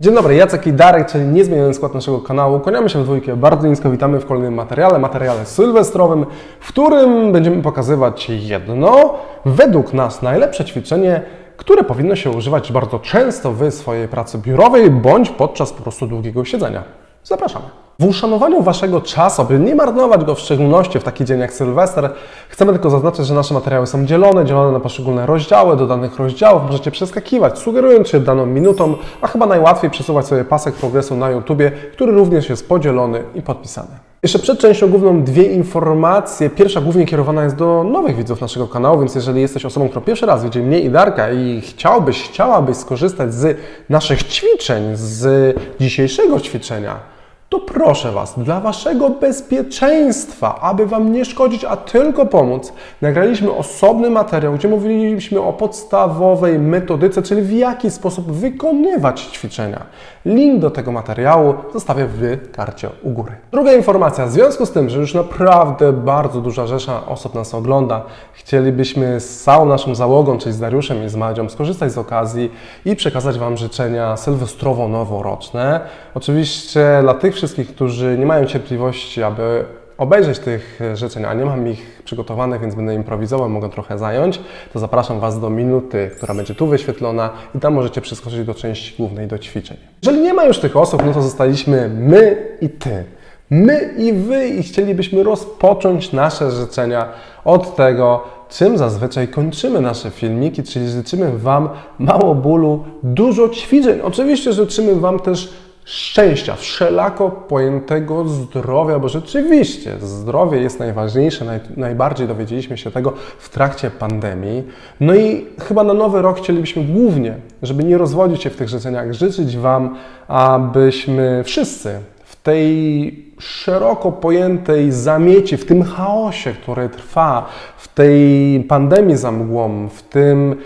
Dzień dobry, Jacek i Darek, czyli niezmieniony skład naszego kanału. Kłaniamy się w dwójkę, bardzo nisko witamy w kolejnym materiale, materiale sylwestrowym, w którym będziemy pokazywać jedno, według nas najlepsze ćwiczenie, które powinno się używać bardzo często w swojej pracy biurowej, bądź podczas po prostu długiego siedzenia. Zapraszamy. W uszanowaniu Waszego czasu, by nie marnować go w szczególności w taki dzień jak Sylwester, chcemy tylko zaznaczyć, że nasze materiały są dzielone, dzielone na poszczególne rozdziały. Do danych rozdziałów możecie przeskakiwać, sugerując się daną minutą, a chyba najłatwiej przesuwać sobie pasek progresu na YouTubie, który również jest podzielony i podpisany. Jeszcze przed częścią główną dwie informacje. Pierwsza głównie kierowana jest do nowych widzów naszego kanału, więc jeżeli jesteś osobą, która pierwszy raz widzi mnie i Darka i chciałbyś, chciałabyś skorzystać z naszych ćwiczeń, z dzisiejszego ćwiczenia, to proszę Was, dla Waszego bezpieczeństwa, aby Wam nie szkodzić, a tylko pomóc, nagraliśmy osobny materiał, gdzie mówiliśmy o podstawowej metodyce, czyli w jaki sposób wykonywać ćwiczenia. Link do tego materiału zostawię w karcie u góry. Druga informacja, w związku z tym, że już naprawdę bardzo duża rzesza osób nas ogląda, chcielibyśmy z całą naszą załogą, czyli z Dariuszem i z Madzią, skorzystać z okazji i przekazać Wam życzenia sylwestrowo-noworoczne. Oczywiście dla tych wszystkich, którzy nie mają cierpliwości, aby obejrzeć tych życzeń, a nie mam ich przygotowanych, więc będę improwizował, mogę trochę zająć, to zapraszam Was do minuty, która będzie tu wyświetlona i tam możecie przeskoczyć do części głównej, do ćwiczeń. Jeżeli nie ma już tych osób, no to zostaliśmy my i Ty. My i Wy i chcielibyśmy rozpocząć nasze życzenia od tego, czym zazwyczaj kończymy nasze filmiki, czyli życzymy Wam mało bólu, dużo ćwiczeń. Oczywiście życzymy Wam też szczęścia, wszelako pojętego zdrowia, bo rzeczywiście zdrowie jest najważniejsze, naj, najbardziej dowiedzieliśmy się tego w trakcie pandemii. No i chyba na nowy rok chcielibyśmy głównie, żeby nie rozwodzić się w tych życzeniach, życzyć Wam, abyśmy wszyscy w tej szeroko pojętej zamieci, w tym chaosie, który trwa, w tej pandemii za mgłą, w tym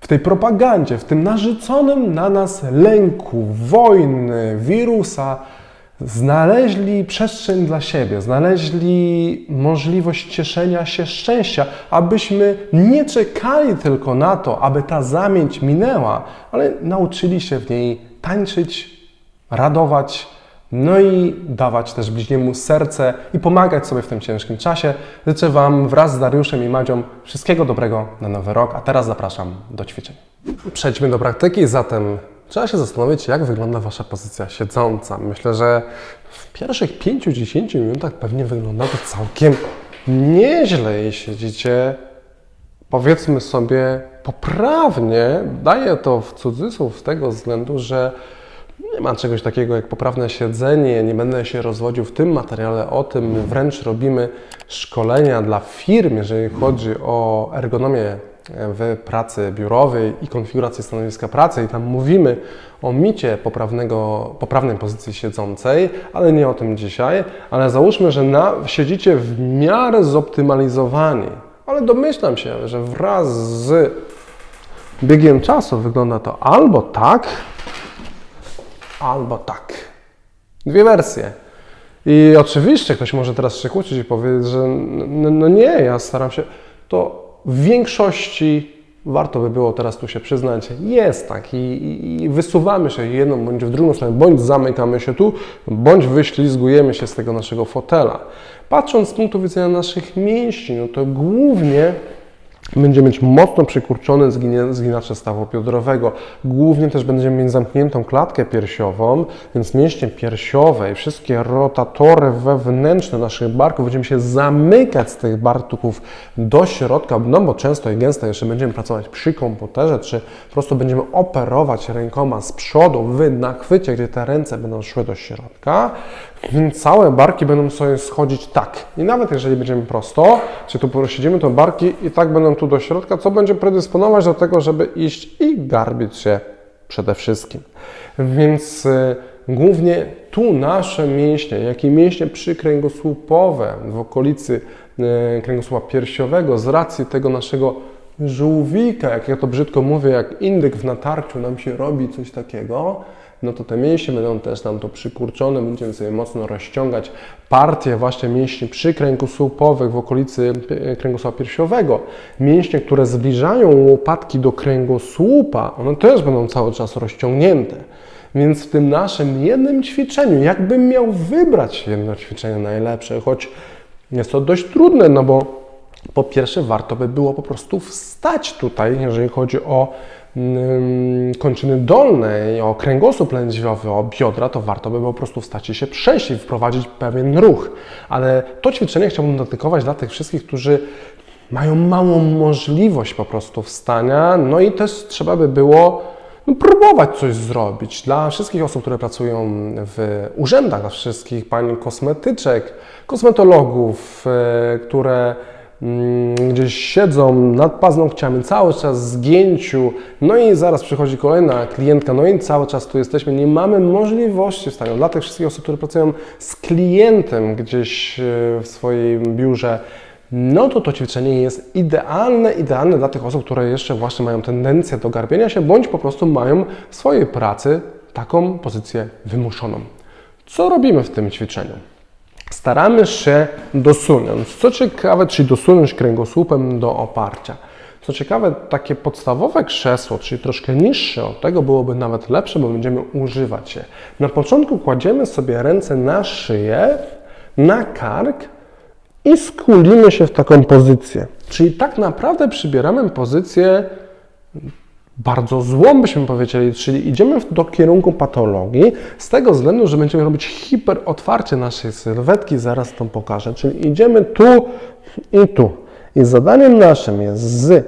w tej propagandzie, w tym narzuconym na nas lęku, wojny, wirusa, znaleźli przestrzeń dla siebie, znaleźli możliwość cieszenia się szczęścia, abyśmy nie czekali tylko na to, aby ta zamieć minęła, ale nauczyli się w niej tańczyć, radować, no i dawać też bliźniemu serce i pomagać sobie w tym ciężkim czasie. Życzę Wam wraz z Dariuszem i Madzią wszystkiego dobrego na nowy rok, a teraz zapraszam do ćwiczeń. Przejdźmy do praktyki, zatem trzeba się zastanowić, jak wygląda Wasza pozycja siedząca. Myślę, że w pierwszych 5-10 minutach pewnie wygląda to całkiem nieźle, jeśli siedzicie powiedzmy sobie poprawnie. Daję to w cudzysłów z tego względu, że nie ma czegoś takiego jak poprawne siedzenie, nie będę się rozwodził w tym materiale o tym. My wręcz robimy szkolenia dla firm, jeżeli chodzi o ergonomię w pracy biurowej i konfigurację stanowiska pracy i tam mówimy o micie poprawnego, poprawnej pozycji siedzącej, ale nie o tym dzisiaj. Ale załóżmy, że na, siedzicie w miarę zoptymalizowani, ale domyślam się, że wraz z biegiem czasu wygląda to albo tak, albo tak. Dwie wersje. I oczywiście ktoś może teraz się kłócić i powiedzieć, że no, no nie, ja staram się. To w większości warto by było teraz tu się przyznać, jest tak i, i, i wysuwamy się jedną bądź w drugą stronę, bądź zamykamy się tu, bądź wyślizgujemy się z tego naszego fotela. Patrząc z punktu widzenia naszych mięśni, no to głównie będzie mieć mocno przykurczone zginie- zginacze stawu biodrowego. Głównie też będziemy mieć zamkniętą klatkę piersiową, więc mięśnie piersiowe i wszystkie rotatory wewnętrzne naszych barków będziemy się zamykać z tych barków do środka, no bo często i gęsto jeszcze będziemy pracować przy komputerze, czy po prostu będziemy operować rękoma z przodu w nachwycie, gdzie te ręce będą szły do środka, więc całe barki będą sobie schodzić tak. I nawet jeżeli będziemy prosto, czy tu siedzimy, to barki i tak będą tu do środka, co będzie predysponować do tego, żeby iść i garbić się przede wszystkim. Więc y, głównie tu nasze mięśnie, jak i mięśnie przykręgosłupowe w okolicy y, kręgosłupa piersiowego, z racji tego naszego żółwika, jak ja to brzydko mówię, jak indyk w natarciu nam się robi coś takiego, no to te mięśnie będą też nam to przykurczone, będziemy sobie mocno rozciągać partie właśnie mięśni przykręgosłupowych w okolicy e, kręgosłupa piersiowego. Mięśnie, które zbliżają łopatki do kręgosłupa, one też będą cały czas rozciągnięte. Więc w tym naszym jednym ćwiczeniu, jakbym miał wybrać jedno ćwiczenie najlepsze, choć jest to dość trudne, no bo po pierwsze warto by było po prostu wstać tutaj, jeżeli chodzi o kończyny dolne, i o kręgosłup lędźwiowy, o biodra, to warto by po prostu wstać i się przejść i wprowadzić pewien ruch. Ale to ćwiczenie chciałbym dedykować dla tych wszystkich, którzy mają małą możliwość po prostu wstania, no i też trzeba by było no, próbować coś zrobić. Dla wszystkich osób, które pracują w urzędach, dla wszystkich pań kosmetyczek, kosmetologów, e, które gdzieś siedzą nad paznokciami, cały czas w zgięciu, no i zaraz przychodzi kolejna klientka, no i cały czas tu jesteśmy, nie mamy możliwości wstania. Dla tych wszystkich osób, które pracują z klientem gdzieś e, w swoim biurze, no to to ćwiczenie jest idealne, idealne dla tych osób, które jeszcze właśnie mają tendencję do garbienia się, bądź po prostu mają w swojej pracy taką pozycję wymuszoną. Co robimy w tym ćwiczeniu? Staramy się dosunąć. Co ciekawe, czyli dosunąć kręgosłupem do oparcia. Co ciekawe, takie podstawowe krzesło, czyli troszkę niższe od tego, byłoby nawet lepsze, bo będziemy używać je. Na początku kładziemy sobie ręce na szyję, na kark i skulimy się w taką pozycję. Czyli tak naprawdę przybieramy pozycję bardzo złą, byśmy powiedzieli, czyli idziemy do kierunku patologii z tego względu, że będziemy robić hiperotwarcie naszej sylwetki, zaraz to pokażę, czyli idziemy tu i tu. I zadaniem naszym jest z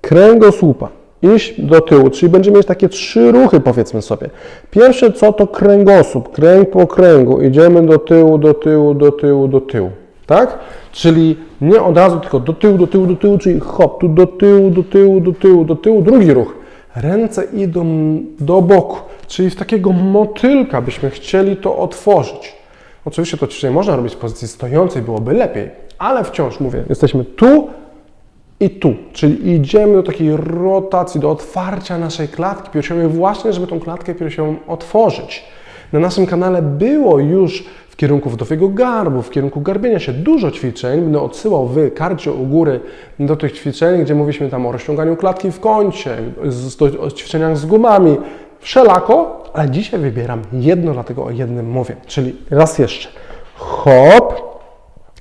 kręgosłupa iść do tyłu, czyli będziemy mieć takie trzy ruchy, powiedzmy sobie. Pierwsze co to kręgosłup, kręg po kręgu, idziemy do tyłu, do tyłu, do tyłu, do tyłu, tak? Czyli nie od razu, tylko do tyłu, do tyłu, do tyłu, czyli hop, tu do tyłu, do tyłu, do tyłu, do tyłu, drugi ruch. Ręce idą do boku, czyli w takiego motylka byśmy chcieli to otworzyć. Oczywiście to ćwiczenie można robić w pozycji stojącej, byłoby lepiej, ale wciąż mówię, jesteśmy tu i tu, czyli idziemy do takiej rotacji, do otwarcia naszej klatki piersiowej, właśnie żeby tą klatkę piersiową otworzyć. Na naszym kanale było już kierunku wdowiego garbu, w kierunku garbienia się dużo ćwiczeń. Będę odsyłał w karcie u góry do tych ćwiczeń, gdzie mówiliśmy tam o rozciąganiu klatki w kącie, o ćwiczeniach z gumami, wszelako, ale dzisiaj wybieram jedno, dlatego o jednym mówię. Czyli raz jeszcze. Hop,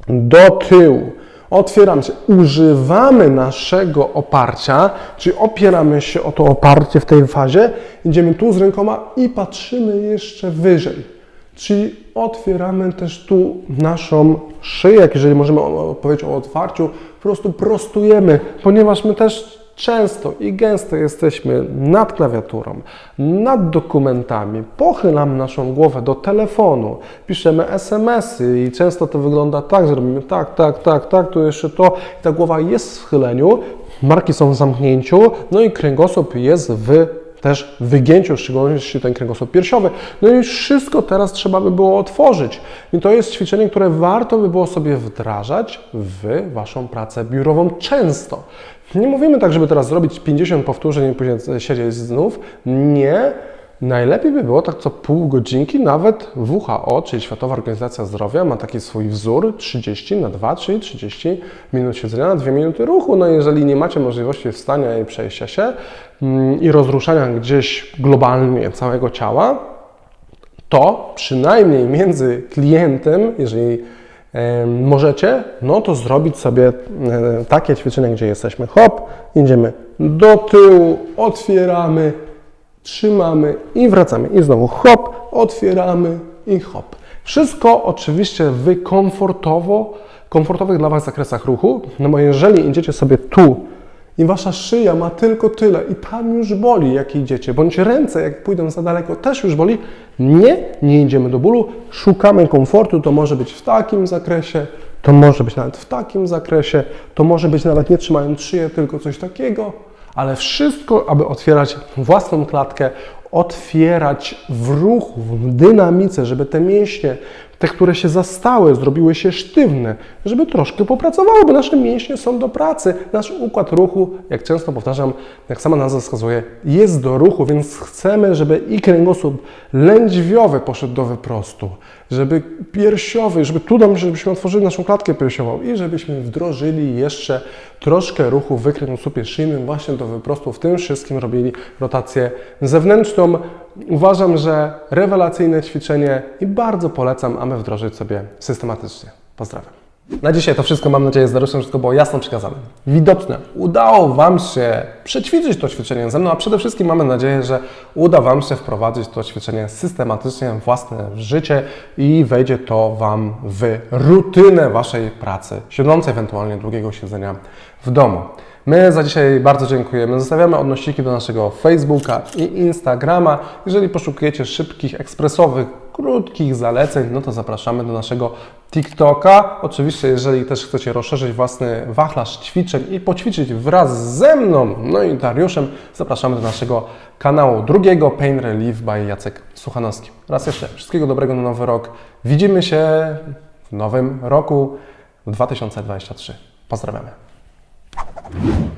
do tyłu. Otwieramy się, używamy naszego oparcia, czyli opieramy się o to oparcie w tej fazie, idziemy tu z rękoma i patrzymy jeszcze wyżej. Czyli otwieramy też tu naszą szyję, jeżeli możemy powiedzieć o otwarciu, po prostu prostujemy, ponieważ my też często i gęsto jesteśmy nad klawiaturą, nad dokumentami, pochylamy naszą głowę do telefonu, piszemy SMS-y i często to wygląda tak, że robimy tak, tak, tak, tak, tu jeszcze to. I ta głowa jest w schyleniu, marki są w zamknięciu, no i kręgosłup jest w też wygięciu, w szczególności ten kręgosłup piersiowy. No i wszystko teraz trzeba by było otworzyć. I to jest ćwiczenie, które warto by było sobie wdrażać w Waszą pracę biurową często. Nie mówimy tak, żeby teraz zrobić 50 powtórzeń i później siedzieć znów. Nie. Najlepiej by było tak co pół godzinki, nawet WHO, czyli Światowa Organizacja Zdrowia, ma taki swój wzór 30 na 2, czyli 30 minut siedzenia na 2 minuty ruchu. No jeżeli nie macie możliwości wstania i przejścia się mm, i rozruszania gdzieś globalnie całego ciała, to przynajmniej między klientem, jeżeli możecie, no to zrobić sobie e, takie ćwiczenia, gdzie jesteśmy hop, idziemy do tyłu, otwieramy, trzymamy i wracamy. I znowu hop, otwieramy i hop. Wszystko oczywiście w komfortowo, komfortowych dla Was zakresach ruchu, no bo jeżeli idziecie sobie tu i Wasza szyja ma tylko tyle i tam już boli, jak idziecie, bądź ręce, jak pójdą za daleko, też już boli, nie, nie idziemy do bólu, szukamy komfortu, to może być w takim zakresie, to może być nawet w takim zakresie, to może być nawet nie trzymając szyję, tylko coś takiego, ale wszystko, aby otwierać własną klatkę, otwierać w ruchu, w dynamice, żeby te mięśnie, te, które się zastały, zrobiły się sztywne, żeby troszkę popracowały, bo nasze mięśnie są do pracy. Nasz układ ruchu, jak często powtarzam, jak sama nazwa wskazuje, jest do ruchu, więc chcemy, żeby i kręgosłup lędźwiowy poszedł do wyprostu, żeby piersiowy, żeby tu dam, żebyśmy otworzyli naszą klatkę piersiową i żebyśmy wdrożyli jeszcze troszkę ruchu w kręgosłupie szyjnym właśnie do wyprostu. W tym wszystkim robili rotację zewnętrzną, Uważam, że rewelacyjne ćwiczenie i bardzo polecam, aby wdrożyć sobie systematycznie. Pozdrawiam. Na dzisiaj to wszystko, mam nadzieję, z Dariuszem wszystko było jasno przekazane. Widoczne, udało Wam się przećwiczyć to ćwiczenie ze mną, a przede wszystkim mamy nadzieję, że uda Wam się wprowadzić to ćwiczenie systematycznie w własne życie i wejdzie to Wam w rutynę Waszej pracy, siedzącej ewentualnie długiego siedzenia w domu. My za dzisiaj bardzo dziękujemy. Zostawiamy odnośniki do naszego Facebooka i Instagrama. Jeżeli poszukujecie szybkich, ekspresowych, krótkich zaleceń, no to zapraszamy do naszego TikToka. Oczywiście, jeżeli też chcecie rozszerzyć własny wachlarz ćwiczeń i poćwiczyć wraz ze mną, no i Dariuszem, zapraszamy do naszego kanału drugiego Pain Relief by Jacek Suchanowski. Raz jeszcze wszystkiego dobrego na nowy rok. Widzimy się w nowym roku 2023. Pozdrawiamy. you